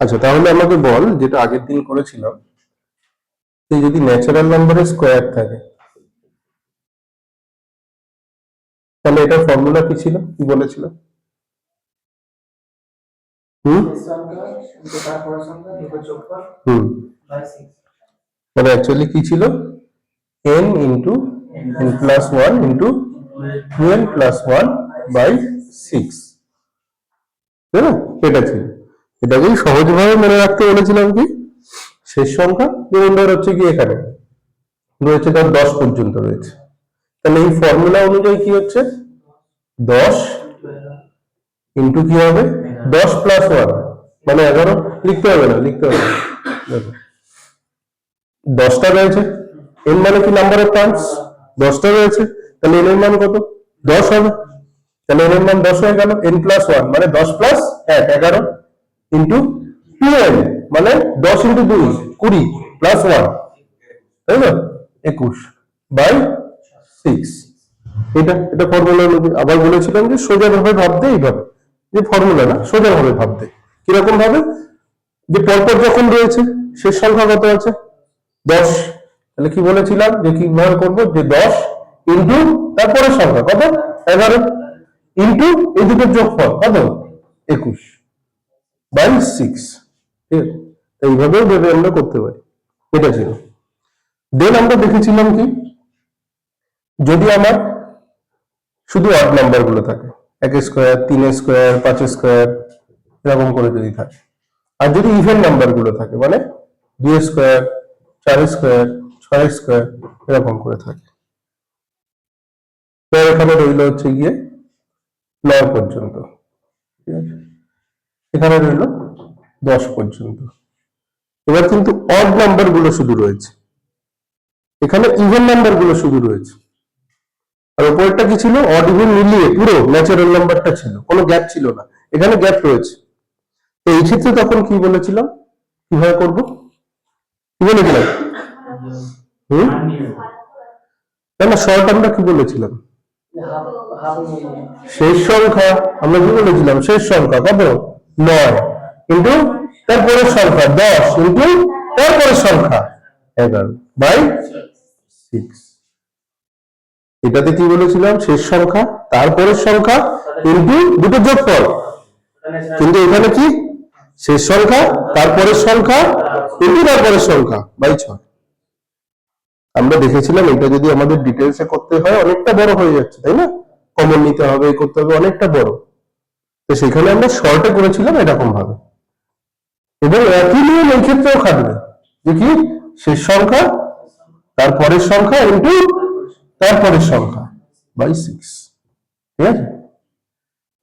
আচ্ছা তাহলে আমাকে বল যেটা আগের দিন করেছিলাম যে যদি ন্যাচারাল নাম্বারের স্কোয়ার থাকে, তাহলে এটার ফর্মুলা কি ছিল? কি বলেছিল? হুম? হুম। মানে অ্যাকচুয়ালি কি ছিল? n into N plus one into twelve plus one by six তাই না এটা ছিল। এটাকেই সহজভাবে মনে রাখতে বলেছিলাম কি? শেষ সংখ্যা যেমন ধর হচ্ছে কি এখানে? রয়েছে ধর দশ পর্যন্ত রয়েছে। তাহলে এই ফর্মুলা অনুযায়ী কি হচ্ছে? দশ ইন্টু কি হবে? দশ প্লাস ওয়ান মানে এগারো লিখতে হবে না, লিখতে হবে দেখো। দশটা রয়েছে। এন মানে কি নাম্বার অফ টার্মস দশটা রয়েছে। তাহলে এন এর মান কত? দশ হবে। তাহলে এন এর মান দশ হয়ে গেল। এন প্লাস ওয়ান মানে দশ প্লাস এক, এগারো। ইন্টু টু এন মানে দশ ইন্টু দুই, কুড়ি প্লাস ওয়ান তাই না? একুশ বাই সিক্স এটা এটা ফর্মুলা আবার বলেছিলাম যে সোজা ভাবে ভাবতে এইভাবে যে ফর্মুলা না, সোজা ভাবে ভাবতে। কীরকম ভাবে? যে পরপর যখন রয়েছে, শেষ সংখ্যা কত আছে? দশ। তাহলে কি বলেছিলাম? যে কি কীভাবে করব? যে দশ ইন্টু তারপরে সংখ্যা, কত? এগারো। ইন্টু এই দুটোর যোগফল, কত? একুশ। বাই সিক্স ঠিক আছে? এইভাবেও ভেবে আমরা করতে পারি। এটা ছিল। দেন আমরা দেখেছিলাম কি? যদি আমার শুধু অড নাম্বারগুলো থাকে, এক স্কোয়ার তিন স্কোয়ার পাঁচ স্কোয়ার এরকম করে যদি থাকে। আর যদি ইভেন নাম্বারগুলো থাকে মানে দুই স্কোয়ার চার স্কোয়ার ছয় স্কোয়ার এরকম করে থাকে। এখানে রইল হচ্ছে গিয়ে নয় পর্যন্ত। ঠিক আছে? এখানে রইল দশ পর্যন্ত। এবার কিন্তু অড নাম্বারগুলো শুধু রয়েছে। এখানে ইভেন নাম্বারগুলো শুধু রয়েছে। আর উপরেরটা কি ছিল? অড ইভেন মিলিয়ে পুরো ন্যাচারাল নাম্বারটা ছিল। কোনো গ্যাপ ছিল না। এখানে গ্যাপ রয়েছে। তো এই ক্ষেত্রে তখন কি বলেছিলাম? কীভাবে করব? কি বলেছিলাম? হুম? না না শর্ট আমরা কি বলেছিলাম? শেষ সংখ্যা। আমরা কি বলেছিলাম? শেষ সংখ্যা, কত? নয়। কিন্তু তারপরের সংখ্যা, দশ, কিন্তু তারপরের সংখ্যা। এগারো বাই সিক্স এটাতে কি বলেছিলাম? শেষ সংখ্যা তারপরের সংখ্যা, কিন্তু দুটো যোগফল। কিন্তু এখানে কি? শেষ সংখ্যা তারপরের সংখ্যা, কিন্তু তারপরের সংখ্যা বাই ছয়। আমরা দেখেছিলাম এটা যদি আমাদের ডিটেলসে করতে হয়, অনেকটা বড় হয়ে যাচ্ছে, তাই না? কমন নিতে হবে করতে হবে, অনেকটা বড়। তো সেখানে আমরা শর্টে করেছিলাম, এরকম ভাবে। এবং একই নিয়ম এই ক্ষেত্রেও খাটবে যে কি? শেষ সংখ্যা, তারপরের সংখ্যা ইন্টু তারপরের সংখ্যা বাই সিক্স ঠিক আছে?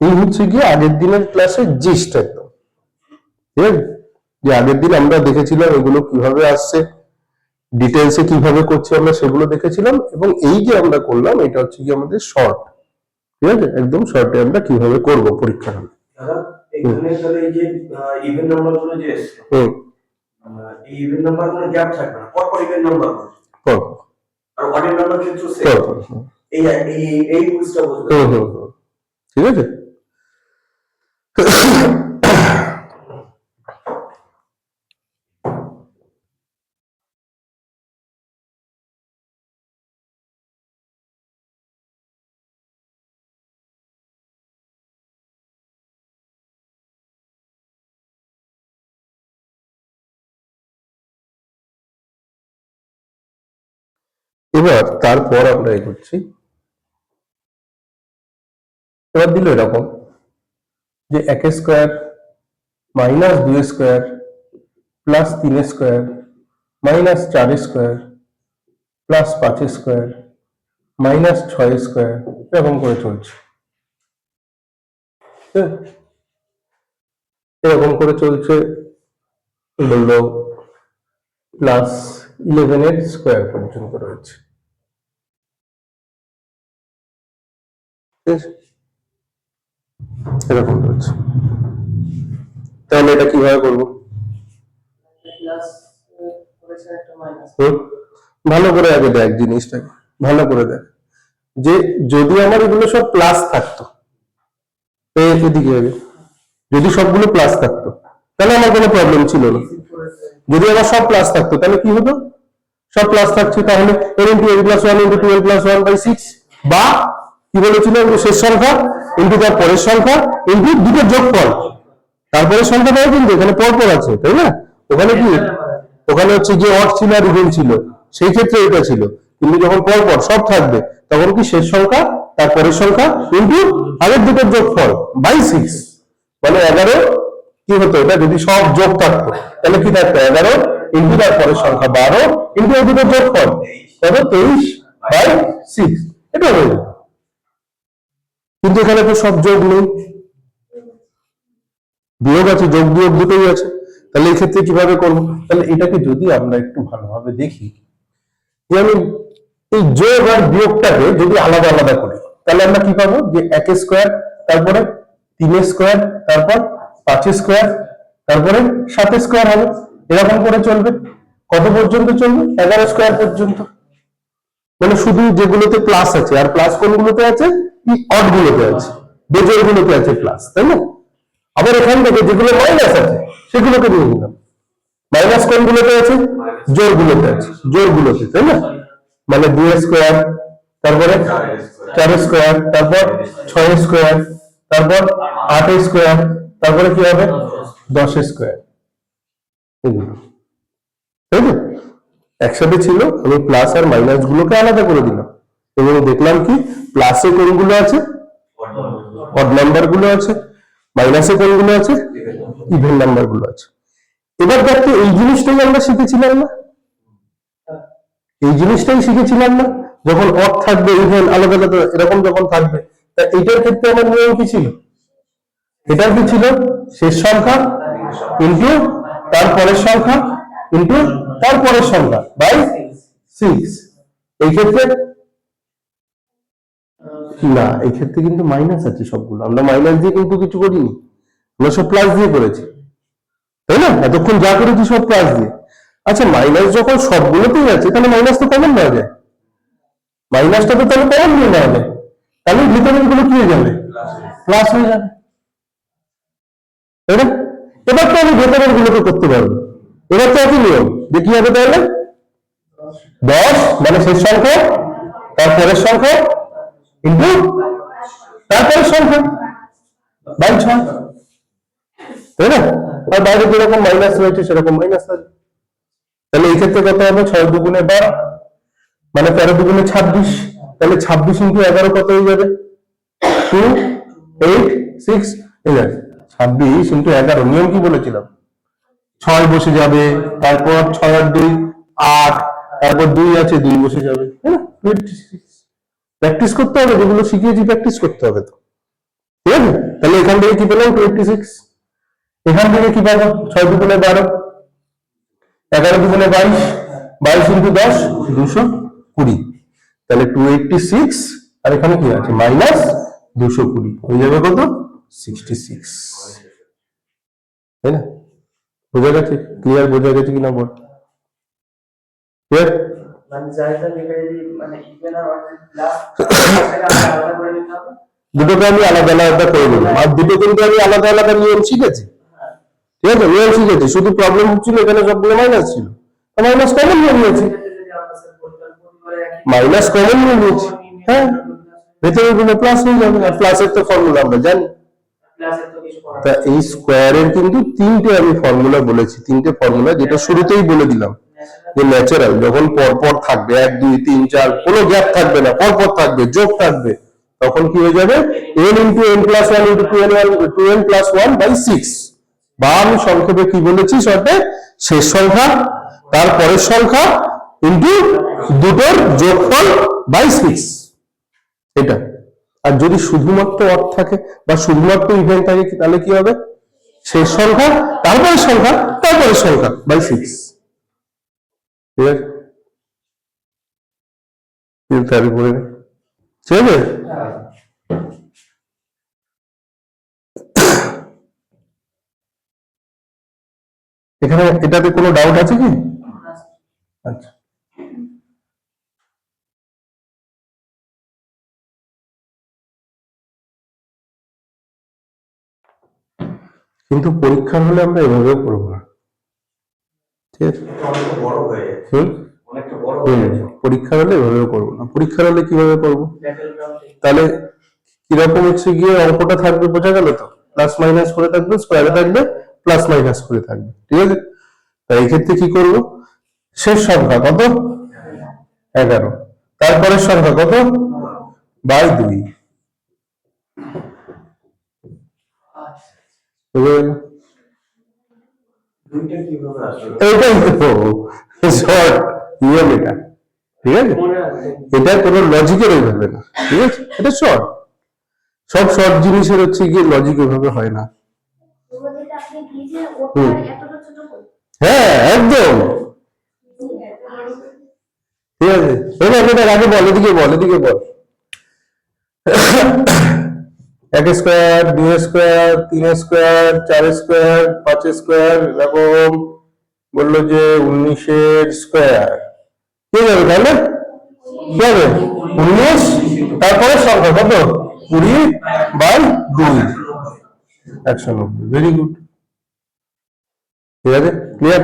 এই হচ্ছে গিয়ে আগের দিনের ক্লাসের জিস্ট একদম। ঠিক আছে? যে আগের দিন আমরা দেখেছিলাম এগুলো কীভাবে আসছে ডিটেলসে কীভাবে করছি আমরা সেগুলো দেখেছিলাম, এবং এই যে আমরা করলাম, এটা হচ্ছে কি আমাদের শর্ট ঠিক আছে? একদম শর্টে আমরা কীভাবে করব পরীক্ষা হলে এখানে তাহলে এই যে ইভেন নাম্বারগুলো যে এসছে হুম। আহ, এই ইভেন নাম্বার গ্যাপ থাকবে না পরপর ইভেন নাম্বার কর আর অডের নাম্বার সেম এই এই রুলসটা। ঠিক আছে? এবার তারপর আমরা এগোচ্ছি এবার দিল এরকম যে এক স্কোয়ার মাইনাস দুই স্কোয়ার প্লাস তিন স্কোয়ার মাইনাস চার স্কোয়ার প্লাস পাঁচ স্কোয়ার মাইনাস ছয় স্কোয়ার এরকম করে চলছে। ঠিক এরকম করে চলছে বলল প্লাস ইলেভেনের স্কোয়ার পর্যন্ত রয়েছে। এরকম রয়েছে। তাহলে এটা কীভাবে করব? ভালো করে আগে দেখ জিনিসটাকে। ভালো করে দেখ। যে যদি আমার এগুলো সব প্লাস থাকতো এদিকে আগে যদি সবগুলো প্লাস থাকতো, তাহলে আমার কোনো প্রবলেম ছিল না। যদি আমার সব প্লাস থাকতো, তাহলে কি হতো? সব প্লাস থাকছে তাহলে N into N plus one into twelve plus one by six বা কি বলেছিল? শেষ সংখ্যা ইন্টু তার পরের সংখ্যা ইন্টু দুটো যোগ যোগফল তারপরে সংখ্যাটাও কিন্তু এখানে পরপর আছে, তাই না? ওখানে কি? ওখানে হচ্ছে যে অট ছিল আর ইভেন ছিল, সেই ক্ষেত্রে এটা ছিল। কিন্তু যখন পরপর সব থাকবে, তখন কি শেষ সংখ্যা, তার পরের সংখ্যা ইন্টু আগের দুটোর যোগফল বাই সিক্স মানে এগারো, কি হতো এটা? যদি সব যোগ থাকতো, তাহলে কি থাকতো? এগারো ইন্টু তার পরের সংখ্যা বারো ইন্টু এই দুটোর যোগফল। কত তেইশ বাই সিক্স এটা হয়ে যেত কিন্তু এখানে তো সব যোগ নেই। বিয়োগ আছে, যোগ বিয়োগ দুটোই আছে। তাহলে এই ক্ষেত্রে কীভাবে করব? তাহলে এটাকে যদি আমরা একটু ভালোভাবে দেখি আমি এই যোগ আর বিয়োগটাকে যদি আলাদা আলাদা করি, তাহলে আমরা কি পাবো? যে এক স্কোয়ার, তারপরে তিন স্কোয়ার, তারপর পাঁচ স্কোয়ার, তারপরে সাত স্কোয়ার হবে। এরকম করে চলবে। কত পর্যন্ত চলবে? এগারো স্কোয়ার পর্যন্ত। মানে শুধু যেগুলোতে প্লাস আছে, আর প্লাস কোনগুলোতে আছে? অড গুলোতে আছে? বেজোর গুলোতে আছে প্লাস তাই না? আবার এখান থেকে যেগুলো মাইনাস আছে, সেগুলোকে নিয়ে নিলাম মাইনাস কোনগুলোতে আছে? জোর গুলোতে আছে। জোর গুলোতে তাই না? মানে দুই স্কোয়ার তারপরে চার স্কোয়ার তারপর ছয় স্কোয়ার তারপর আট স্কোয়ার তারপরে কি হবে? দশ স্কোয়ার এগুলো তাই তো একসাথে ছিল, আমি প্লাস আর মাইনাস গুলোকে আলাদা করে দিলাম। এবং দেখলাম কি প্লাসে কোনগুলো আছে? অড নাম্বারগুলো আছে মাইনাসে কোনগুলো আছে? ইভেন নাম্বারগুলো আছে। এবার দেখতে এই জিনিসটাই আমরা শিখেছিলাম না? এই জিনিসটাই শিখেছিলাম না? যখন অড থাকবে ইভেন আলাদা আলাদা, এরকম যখন থাকবে, তা এইটার ক্ষেত্রে আমার নিয়ম কি ছিল? এটার কি ছিল? শেষ সংখ্যা ইন্টু তার পরের সংখ্যা ইন্টু তারপরের সংখ্যা বাই সিক্স এই ক্ষেত্রে না এই ক্ষেত্রে কিন্তু মাইনাস আছে সবগুলো। আমরা মাইনাস দিয়ে কিন্তু কিছু করিনি। আমরা সব প্লাস দিয়ে করেছি। তাই না? এতক্ষণ যা করেছি সব প্লাস দিয়ে। আচ্ছা মাইনাস যখন সবগুলোতেই আছে, তাহলে মাইনাস তো কমন নেওয়া যায়? মাইনাসটা তো তাহলে কমন নিয়ে নেওয়া যায়? তাহলে ভিতরেরগুলো কি হয়ে যাবে? প্লাস হয়ে যাবে। তাই না? এবার তো আমি ভেতরের গুলোকে করতে পারব। এবার তো একই নিয়ম। যে কি হবে তাহলে? দশ মানে শেষ সংখ্যা, তারপরের সংখ্যা ইন্টু তারপরের সংখ্যা। বাই ছয় তাই না? আর বাইরে যেরকম মাইনাস রয়েছে, সেরকম মাইনাস আছে তাহলে এই ক্ষেত্রে কত হবে? ছয় দুগুণে বারো। মানে তেরো দুগুণে ছাব্বিশ। তাহলে ছাব্বিশ ইন্টু এগারো কত হয়ে যাবে? Two, eight, six. এই যাবে ছাব্বিশ ইন্টু এগারো, নিয়ম কি বলেছিলাম? ছয় বসে যাবে, তারপর ছয় আর দুই, আট। তারপর দুই আছে, দুই বসে যাবে। প্র্যাকটিস করতে হবে, যেগুলো শিখিয়েছি প্র্যাকটিস করতে হবে তো। ঠিক আছে? তাহলে এখান থেকে কি পেলাম? টোয়েন্টি সিক্স এখান থেকে কি পাবো? ছয় দুগুণে বারো। এগারো দুগুণে বাইশ। বাইশ ইন্টু দশ, দুশো কুড়ি। তাহলে টু এইটটি সিক্স আর এখানে কি আছে? মাইনাস দুশো কুড়ি। হয়ে যাবে কত? সিক্সটি সিক্স তাই না? বোঝা গেছে? ক্লিয়ার বোঝা গেছে কিনা বল? মানে মানে দুটোকে আমি আলাদা আলাদা করে দিলাম আর দুটো কিন্তু আমি আলাদা আলাদা নিয়ম শিখেছি। ঠিক আছে? নিয়ম শিখেছি। শুধু প্রবলেম হচ্ছিল এখানে সবগুলো মাইনাস ছিল। মাইনাস কমন নিয়ে নিয়েছি। মাইনাস কমন নিয়ে নিয়েছি। হ্যাঁ? ভেতরে গুলো প্লাস হয়ে যাবে আর প্লাসের তো ফর্মুলা আমরা জানি। তা এই স্কোয়ারের কিন্তু তিনটে আমি ফর্মুলা বলেছি। তিনটে ফর্মুলা যেটা শুরুতেই বলে দিলাম। যে ন্যাচারাল যখন পরপর থাকবে, এক, দুই, তিন, চার, কোনো গ্যাপ থাকবে না, পরপর থাকবে, যোগ থাকবে, তখন কি হয়ে যাবে? N into N plus one into two N one two N plus one by six বা আমি সংক্ষেপে কি বলেছি? শর্টে শেষ সংখ্যা, তার পরের সংখ্যা ইন্টু দুটোর যোগফল বাই সিক্স এটা। আর যদি শুধুমাত্র অর্থ থাকে, বা শুধুমাত্র ইভেন্ট থাকে, তাহলে কি হবে? শেষ সংখ্যা তারপরে সংখ্যা তারপরে সংখ্যা বাই সিক্স ঠিক আছে? ঠিক আছে? এখানে এটাতে কোনো ডাউট আছে কি? আচ্ছা। কিন্তু পরীক্ষার হলে আমরা এভাবেও করব না। হয়ে যাচ্ছে পরীক্ষার হলে এভাবেও করব না। পরীক্ষার হলে কীভাবে করব? তাহলে কীরকম হচ্ছে গিয়ে অঙ্কটা থাকবে, বোঝা গেল তো? প্লাস মাইনাস করে থাকবে স্কোয়ারে থাকবে প্লাস মাইনাস করে থাকবে। ঠিক আছে? তাই এই ক্ষেত্রে কি করব? শেষ সংখ্যা কত? এগারো। তারপরের সংখ্যা কত? বাই দুই বুঝে গেল? দুইটা কীভাবে আসলো এইটাই তো শর্ট নিয়ম এটা। ঠিক আছে? এটা কোনো লজিকের ওইভাবে না। ঠিক আছে? এটা শর্ট সব শর্ট জিনিসের হচ্ছে গিয়ে লজিক ওইভাবে হয় না। হ্যাঁ একদম। ঠিক আছে? এবার এটা আগে বল এদিকে বল এদিকে বল। এক স্কোয়ার, দুই স্কোয়ার, তিন স্কোয়ার, চার স্কোয়ার, পাঁচ স্কোয়ার এরকম বলল যে উনিশের স্কোয়ার। কি যাবে তাহলে? হবে উনিশ তারপরে সংখ্যা কত? কুড়ি বাই দুই। একশো নব্বই। ভেরি গুড ঠিক আছে? ক্লিয়ার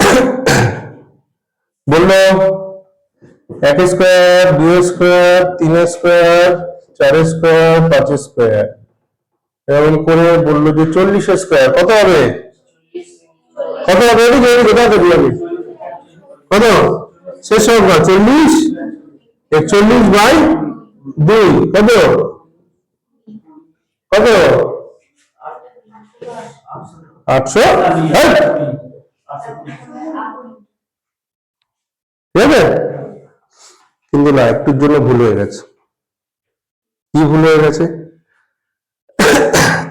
বলল এক স্কোয়ার দুই স্কোয়ার তিন স্কোয়ার চার স্কোয়ার পাঁচ স্কোয়ার এরকম করে বলল যে চল্লিশ স্কোয়ার কত হবে? কত হবে? এদিকে দেখো দিলাম কত? শেষ সংখ্যা চল্লিশ? একচল্লিশ বাই দুই, কত? কত? আটশো? হ্যাঁ। ঠিক আছে? কিন্তু না একটুর জন্য ভুল হয়ে গেছে। কি ভুল হয়ে গেছে?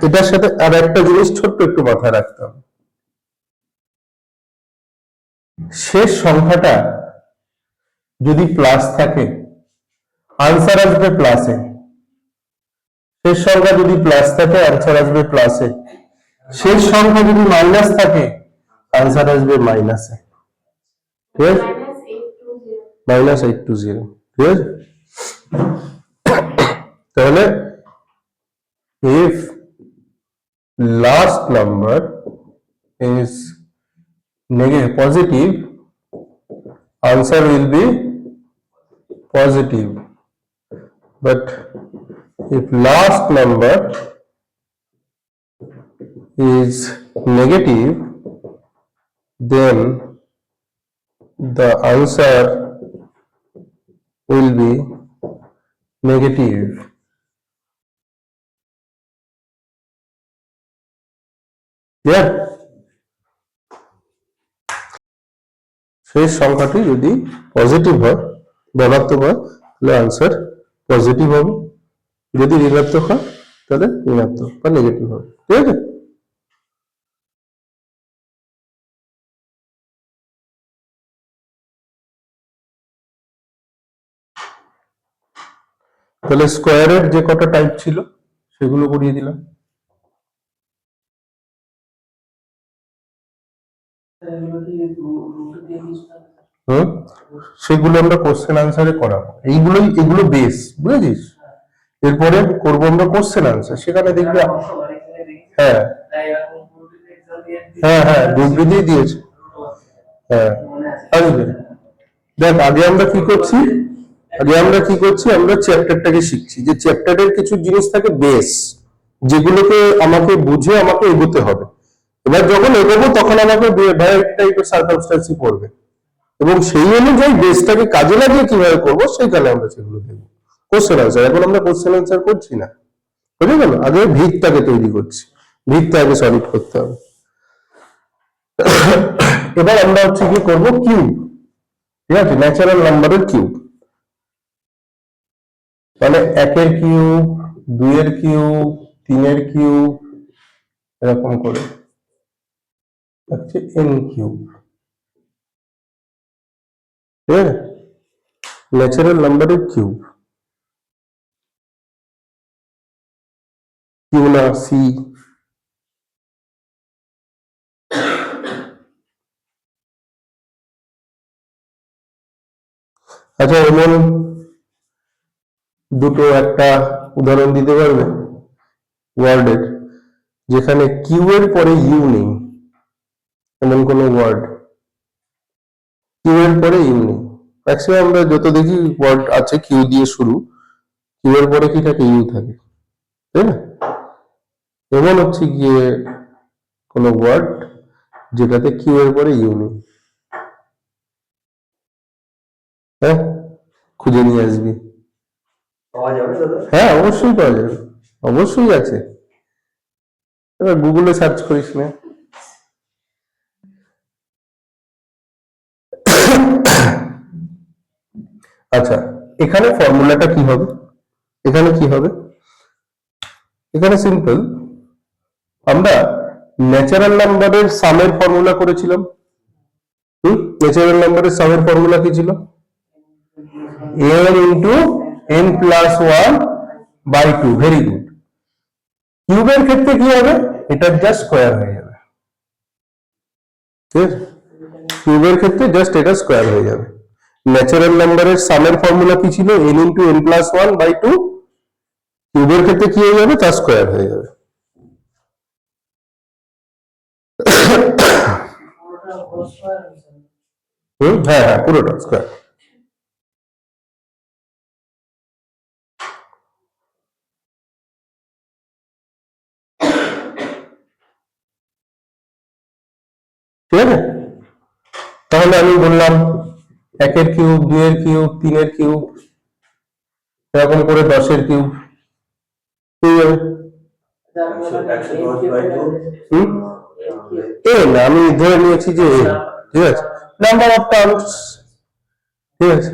এটার সাথে আর একটা জিনিস ছোট্ট একটু মাথায় রাখতে হবে। শেষ সংখ্যাটা যদি প্লাস থাকে আনসার আসবে প্লাসে শেষ সংখ্যা যদি প্লাস থাকে আনসার আসবে প্লাসে শেষ সংখ্যা যদি মাইনাস থাকে আনসার আসবে মাইনাসে ঠিক আছে minus eight two zero minus eight two zero ঠিক আছে তাহলে if last number is negative positive answer will be positive but if last number is negative then the answer will be negative. Clear? শেষ সংখ্যাটি যদি positive হয়, ধনাত্মক হয়, তাহলে আনসার পজিটিভ হবে যদি ঋণাত্মক হয়, তাহলে ঋণাত্মক বা নেগেটিভ হবে ঠিক আছে তাহলে স্কোয়ারের যে কটা টাইপ ছিল, সেগুলো করিয়ে দিলাম। সেগুলো আমরা কোশ্চেন আনসারে করাবো। এইগুলোই, এগুলো বেস বুঝেছিস? এরপরে করব আমরা কোশ্চেন আনসার সেখানে দেখবে হ্যাঁ। হ্যাঁ হ্যাঁ দিয়ে দিয়েছে। হ্যাঁ। দেখ, আগে আমরা কি করছি? আগে আমরা কি করছি? আমরা চ্যাপ্টারটাকে শিখছি। যে চ্যাপ্টারের কিছু জিনিস থাকে বেস যেগুলোকে আমাকে বুঝে আমাকে এগোতে হবে। এবার যখন এগোবো, তখন আমাকে পড়বে। এবং সেই অনুযায়ী বেসটাকে কাজে লাগিয়ে কীভাবে করব, সেইখানে আমরা সেগুলো দেখব। কোশ্চেন আনসার এখন আমরা কোশ্চেন আনসার করছি না। বুঝে গেল? আগে ভিতটাকে তৈরি করছি। ভিতটা আগে সলিড করতে হবে। এবার আমরা হচ্ছে কি করব? কিউব ঠিক আছে? ন্যাচারাল নাম্বারের কিউব মানে একের কিউব, দুইয়ের কিউব, তিনের কিউব, এরকম করে। N cube. ঠিক আছে? ন্যাচারাল নাম্বারের কিউব কিউ না সি আচ্ছা এমন দুটো একটা উদাহরণ দিতে পারবে? ওয়ার্ডের যেখানে কিউ এর পরে ইউ নেই। এমন কোন ওয়ার্ড কিউ এর পরে ইউ নেই। ম্যাক্সিমাম আমরা যত দেখি ওয়ার্ড আছে কিউ দিয়ে শুরু কিউ এর পরে কি থাকে? ইউ থাকে। তাই না? এমন হচ্ছে গিয়ে কোন ওয়ার্ড যেটাতে কিউ এর পরে ইউ নেই। হ্যাঁ? খুঁজে নিয়ে আসবি। হ্যাঁ অবশ্যই পাওয়া যাবে। অবশ্যই আছে। এবার গুগলে সার্চ করিস না। আচ্ছা এখানে ফর্মুলাটা কি হবে? এখানে কি হবে? এখানে সিম্পল আমরা ন্যাচারাল নাম্বারের সামের ফর্মুলা করেছিলাম। হুম? ন্যাচারাল নাম্বারের সামের ফর্মুলা কি ছিল? N into N plus one by two very good কিউবের ক্ষেত্রে কি হবে? এটা জাস্ট স্কোয়ার হয়ে যাবে। ঠিক আছে? কিউবের ক্ষেত্রে জাস্ট এটা স্কোয়ার হয়ে যাবে। ন্যাচারাল নাম্বারের সামের ফর্মুলা কি ছিল? N into N plus one by two কিউবের ক্ষেত্রে কি হয়ে যাবে? তা স্কোয়ার হয়ে যাবে। হ্যাঁ হ্যাঁ পুরোটা স্কোয়ার ঠিক আছে? তাহলে আমি বললাম একের কিউব দুইয়ের কিউব তিনের কিউব এরকম করে দশের কিউব। ঠিক আছে? এন আমি ধরে নিয়েছি যে n, ঠিক আছে? নাম্বার অফ টার্মস ঠিক আছে?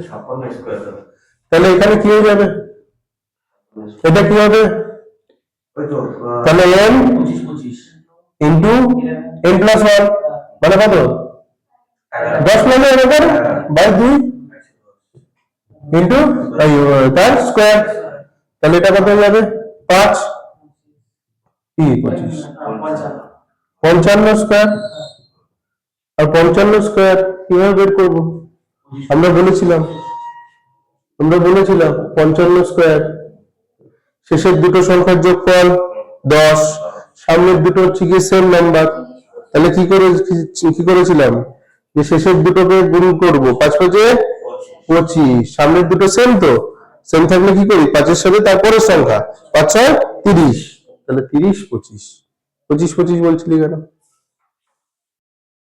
তাহলে এখানে কি হয়ে যাবে? এটা কি হবে? তাহলে পঁচিশ ইন্টু n প্লাস ওয়ান মানে কত? দশ মানে এরকম বাই দুই? ইন্টু তার স্কোয়ার। তাহলে এটা কত যাবে? পাঁচ। কি, পঁচিশ? পঞ্চান্ন পঞ্চান্ন স্কোয়ার। আর পঞ্চান্ন স্কোয়ার কীভাবে বের করব? আমরা বলেছিলাম। আমরা বলেছিলাম, পঞ্চান্ন স্কোয়ার। শেষের দুটো সংখ্যার যোগফল দশ। সামনের দুটো হচ্ছে গিয়ে সেম নাম্বার তাহলে কি করে কি- করেছিলাম? যে শেষের দুটোকে গুণ করব। পাঁচ পাঁচে পঁচিশ। সামনের দুটো সেম তো? সেম থাকলে কি করি? পাঁচের সাথে তারপরের সংখ্যা। পাঁচ ছয় তিরিশ। তাহলে তিরিশ পঁচিশ। পঁচিশ পঁচিশ বলছিলি কেন?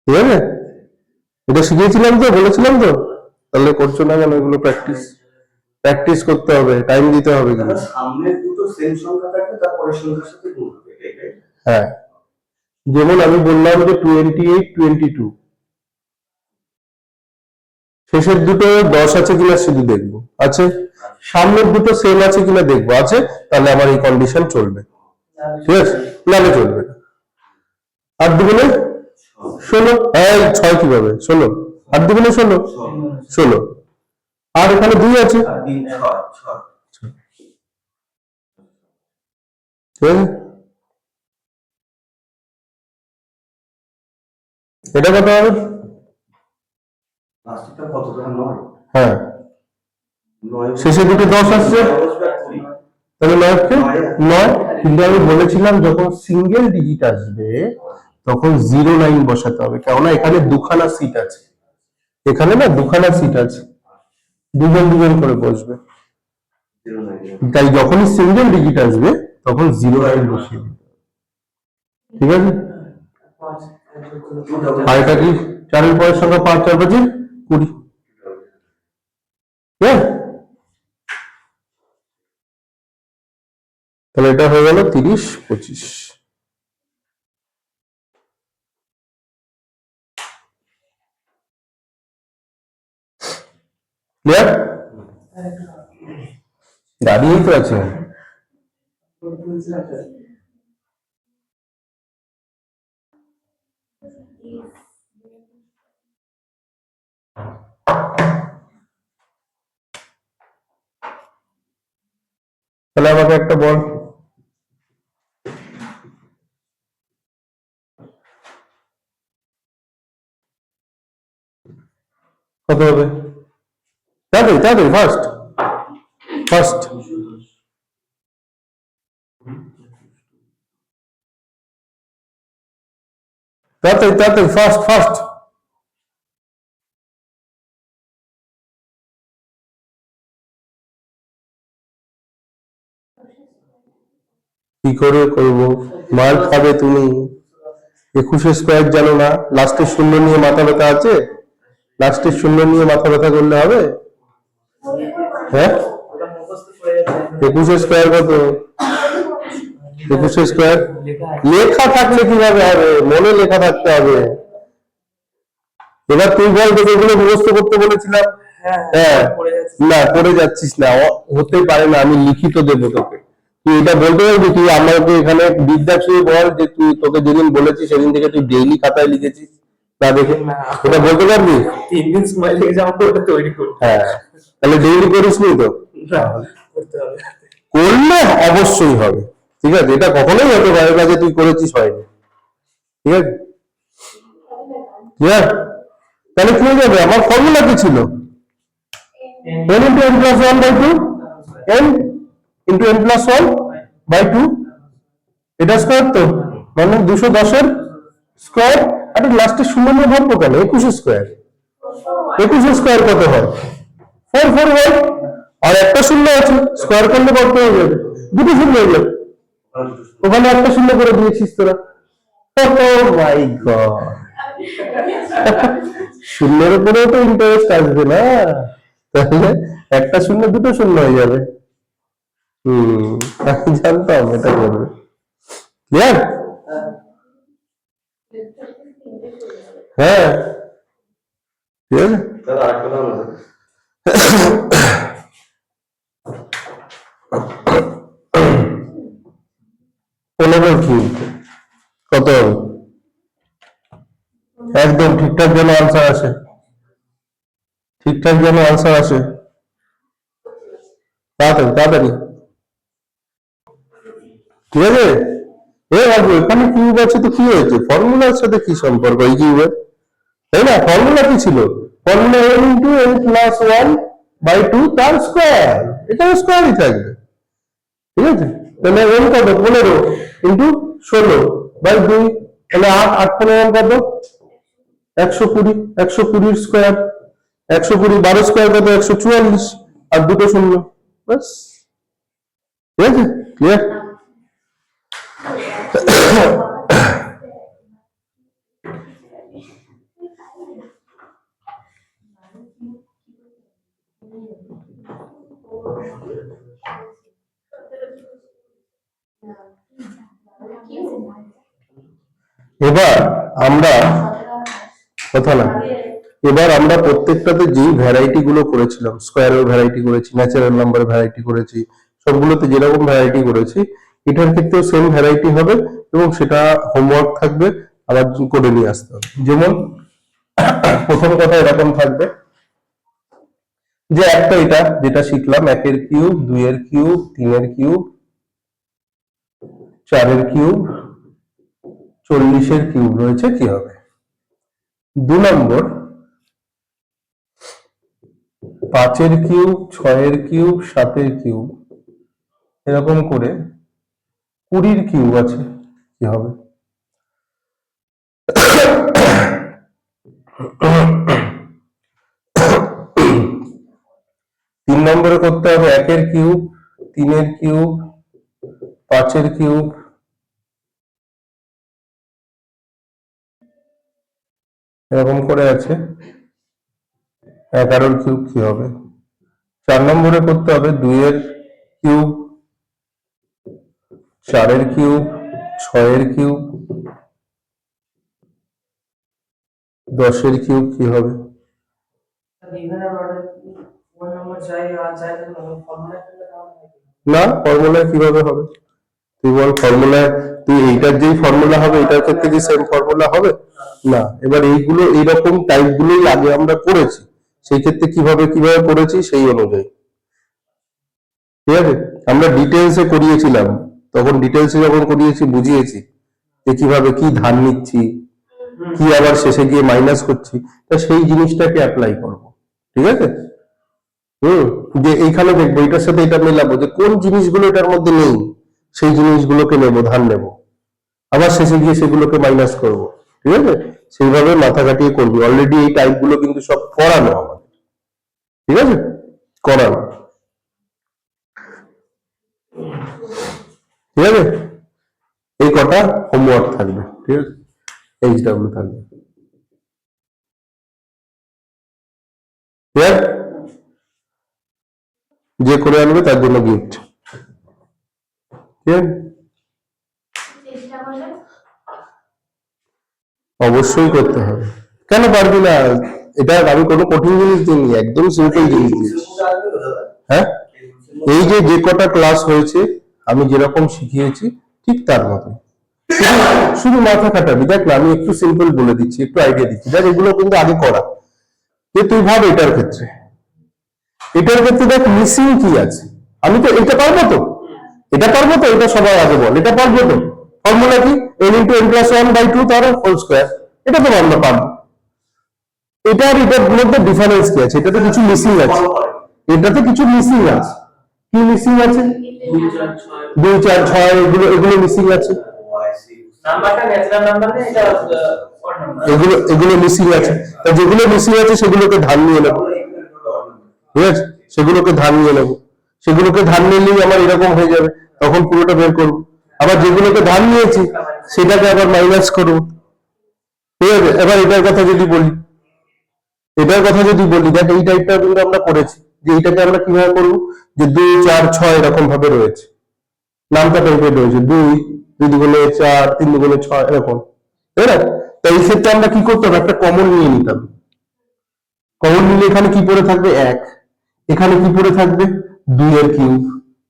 ঠিক আছে? এটা শিখিয়েছিলাম তো বলেছিলাম তো? তাহলে করছ না কেন? এগুলো প্র্যাকটিস প্র্যাকটিস করতে হবে টাইম দিতে হবে কিন্তু। সামনের দুটো সেম সংখ্যা থাকবে তারপরের সংখ্যার সাথে গুণ হবে? হ্যাঁ। যেমন আমি বললাম যে টোয়েন্টি এইট টোয়েন্টি টু শেষের দুটো দশ আছে কিনা শুধু দেখব। আছে? সামনের দুটো সেম আছে কিনা দেখব। আছে? তাহলে আমার এই কন্ডিশন চলবে। ঠিক আছে? নাহলে চলবে আর দুগুণে? ষোলো। হ্যাঁ ছয় কীভাবে? ষোলো। আর দুগুণে ষোলো? ষোলো। আর এখানে দুই আছে? ঠিক আছে? এটা কত হবে? কত নয়? হ্যাঁ। শেষে দুটো দশ আসছে। তাহলে নয় হচ্ছে নয় কিন্তু আমি বলেছিলাম যখন সিঙ্গেল ডিজিট আসবে তখন জিরো লাইন বসাতে হবে। কেননা এখানে দুখানা সিট আছে। এখানে না দুখানা সিট আছে। দুজন দুজন করে বসবে। তাই যখনই সিঙ্গেল ডিজিট আসবে তখন জিরো লাইন বসিয়ে দিতে ঠিক আছে? আর এটা কি? চারের পরের সংখ্যা পাঁচ, চার পাঁচে কুড়ি। তাহলে এটা হয়ে গেল তিরিশ, পঁচিশ। ক্লিয়ার? দাঁড়িয়েই তো আছে। তাহলে আমাকে একটা বল কত হবে তাড়াতাড়ি তাড়াতাড়ি ফার্স্ট ফার্স্ট তাড়াতাড়ি তাড়াতাড়ি ফার্স্ট ফার্স্ট কি করে করব? মার খাবে তুমি। একুশে স্কোয়ার জানো না লাস্টের শূন্য নিয়ে মাথা ব্যথা আছে? লাস্টের শূন্য নিয়ে মাথা ব্যথা করলে হবে? হ্যাঁ? একুশে স্কোয়ার কত? একুশে স্কোয়ার লেখা থাকলে কীভাবে হবে? মনে লেখা থাকতে হবে। এবার তুই বল তোকে এগুলো মুখস্থ করতে বলেছিলাম। হ্যাঁ না পড়ে যাচ্ছে না করে যাচ্ছিস না। হতে পারে না আমি লিখিত দেবো তোকে। তুই এটা বলতে পারবি তুই আমাকে এখানে বিদ্যা ছুঁয়ে বল যে তুই তোকে যেদিন বলেছি সেদিন থেকে তুই ডেইলি খাতায় লিখেছিস না দেখে। এটা বলতে পারবি? তিন দিন সময় লেগে যাবে ওটা তৈরি করতে হ্যাঁ। তাহলে ডেইলি করিস নি তো? করলে অবশ্যই হবে। ঠিক আছে? এটা কখনোই হতে পারে না যে তুই করেছিস হয়নি। ঠিক আছে? ক্লিয়ার? তাহলে কি হয়ে যাবে? আমার ফর্মুলা কি ছিল? N into n plus 1 by 2 n into n plus 1 by 2 এটা স্কোয়ার তো? মানে দুশো দশের স্কোয়ার আরে লাস্টে শূন্য নিয়ে ভাববো কেন একুশে স্কোয়ার একুশে স্কোয়ার কত হয়? ফোর ফোর হয় আর একটা শূন্য আছে স্কোয়ার করলে কত হয়ে যাবে? দুটো শূন্য হয়ে যাবে। ওখানে একটা শূন্য করে দিয়েছিস তোরা। গড শূন্যের উপরেও তো ইন্টারেস্ট আসবে না। তাহলে একটা শূন্য, দুটো শূন্য হয়ে যাবে। হম আমি জানতাম এটা করবে ক্লিয়ার? হ্যাঁ। আছে আরেকটা পনেরো কিউব কত? হবে একদম ঠিকঠাক যেন আনসার আসে। ঠিকঠাক যেন আনসার আসে। তাড়াতাড়ি তাড়াতাড়ি। ঠিক আছে? এ বাবু এখানে কিউব আছে তো কি হয়েছে? ফর্মুলার সাথে কি সম্পর্ক? এই কিউবের তাই না? ফর্মুলা কি ছিল? Formula N into N plus one by two তার স্কোয়ার এখানে স্কোয়ারই থাকবে। ঠিক আছে? তাহলে এন কত? পনেরো ইন্টু ষোলো বাই দুই। তাহলে আট আট পনেরো কত? একশো কুড়ি। একশো কুড়ির স্কোয়ার একশো কুড়ি বারো স্কোয়ার কত? একশো চুয়াল্লিশ। আর দুটো শূন্য। বাস ঠিক আছে? ক্লিয়ার এবার আমরা কথা না। এবার আমরা প্রত্যেকটাতে যেই ভ্যারাইটি গুলো করেছিলাম স্কোয়ারের ভ্যারাইটি করেছি ন্যাচারাল নাম্বার ভ্যারাইটি করেছি, সবগুলোতে যেরকম ভ্যারাইটি করেছি এটার ক্ষেত্রেও সেম ভ্যারাইটি হবে এবং সেটা হোমওয়ার্ক থাকবে, আবার করে নিয়ে আসতে হবে। যেমন, প্রথম কথা এরকম থাকবে যে একটা এটা যেটা শিখলাম, একের কিউব দুইয়ের কিউব তিনের কিউব চারের কিউব চল্লিশের কিউব রয়েছে, কি হবে? দু নম্বর, পাঁচের কিউব ছয়ের কিউব সাতের কিউব এরকম করে কুড়ির কিউব আছে, কি হবে? তিন নম্বরে করতে হবে একের কিউব তিনের কিউব পাঁচের কিউব এরকম করে আছে। এগারোর কিউব কি হবে? চার নম্বরে করতে হবে দুইয়ের কিউব চারের কিউব, ছয়ের কিউব, দশের কিউব কি হবে? না ফর্মুলায় কীভাবে হবে? তুই বল ফর্মুলায় তুই এইটার যেই ফর্মুলা হবে, এটার ক্ষেত্রে কি সেম ফর্মুলা হবে? না, এবার এইগুলো, এইরকম টাইপ গুলোই আগে আমরা করেছি। সেই ক্ষেত্রে কীভাবে কীভাবে করেছি সেই অনুযায়ী। ঠিক আছে? আমরা ডিটেলসে করিয়েছিলাম। তখন ডিটেলসে যখন করিয়েছি, বুঝিয়েছি যে কীভাবে কি ধান নিচ্ছি, কি আবার শেষে গিয়ে মাইনাস করছি, তা সেই জিনিসটাকে অ্যাপ্লাই করব। ঠিক আছে? হুম, যে এইখানে দেখব, এটার সাথে এটা মেলাবো, যে কোন জিনিসগুলো এটার মধ্যে নেই, সেই জিনিসগুলোকে নেব, ধান নেব। আবার শেষে গিয়ে সেগুলোকে মাইনাস করব। ঠিক আছে? সেইভাবে মাথা কাটিয়ে করবি। অলরেডি এই টাইপগুলো কিন্তু সব করানো আমাদের। ঠিক আছে? করানো। ঠিক আছে? এই কটা হোমওয়ার্ক থাকবে, ঠিক আছে? এইচ ডাব্লিউ থাকবে। যে করে আনবে তার জন্য গিফট ঠিক অবশ্যই করতে হবে। কেন পারবি না? এটা আমি কোনো কঠিন জিনিস দিইনি, একদম সিম্পল জিনিস হ্যাঁ? এই যে যে কটা ক্লাস হয়েছে আমি যেরকম শিখিয়েছি, ঠিক তার মতো শুধু মাথা খাটাবি। দেখ আমি একটু সিম্পল বলে দিচ্ছি, একটু আইডিয়া দিচ্ছি। দেখ, এগুলো কিন্তু আগে করা। যে তুই ভাব এটার ক্ষেত্রে। এটার ক্ষেত্রে দেখ মিসিং কি আছে? আমি তো, এটা পারব তো? এটা পারব তো? এটা সবাই আগে বল। এটা পারব তো? ফর্মুলা কি? N into N plus one by two তার হোল স্কোয়ার এটা তো আমরা পারব। এটা আর এটার মধ্যে ডিফারেন্স কি আছে? এটাতে কিছু মিসিং আছে। এটাতে কিছু মিসিং আছে। কি মিসিং আছে? দুই চার ছয় এগুলো এগুলো মিসিং আছে। নাম্বার এগুলো এগুলো মিসিং আছে। তা যেগুলো মিসিং আছে সেগুলোকে ধান নিয়ে নেব। ঠিক আছে? সেগুলোকে ধান নিয়ে নেব। সেগুলোকে ধান নিলেই আমার এরকম হয়ে যাবে। তখন পুরোটা বের করব। আবার যেগুলোকে ধান নিয়েছি সেটাকে আবার মাইনাস করব। ঠিক আছে? এবার এটার কথা যদি বলি। এটার কথা যদি বলি দেখ এই টাইপটা কিন্তু আমরা করেছি। যে এইটাকে আমরা কীভাবে করব? যে দুই, চার, ছয় এরকম ভাবে রয়েছে। নামটা টাইপের রয়েছে দুই দুই দুগুণে চার, তিন দুগুণে ছয়, এরকম। তাই না? তাই এই ক্ষেত্রে আমরা কি করতে হবে? একটা কমন নিয়ে নিতাম কমন নিলে এখানে কি পড়ে থাকবে? এক। এখানে কি পড়ে থাকবে? দুই এর কিউব।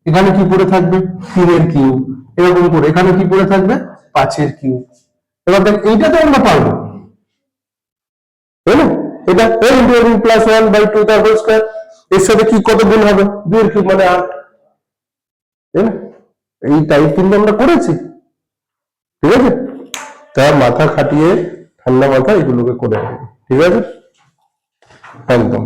এখানে কি পড়ে থাকবে? তিনের কিউব। এরকম করে। এখানে কি পড়ে থাকবে? পাঁচের কিউব। এবার দেখ, এইটা তো আমরা পারব। তাই না? এটা A into plus one by two তার হোল স্কোয়ার এর সাথে কি কত গুণ হবে? দুই কি মানে আট? তাই না? এই টাইপ কিন্তু আমরা করেছি। ঠিক আছে? তা মাথা খাটিয়ে ঠান্ডা মাথা এগুলোকে করে ঠিক আছে? একদম।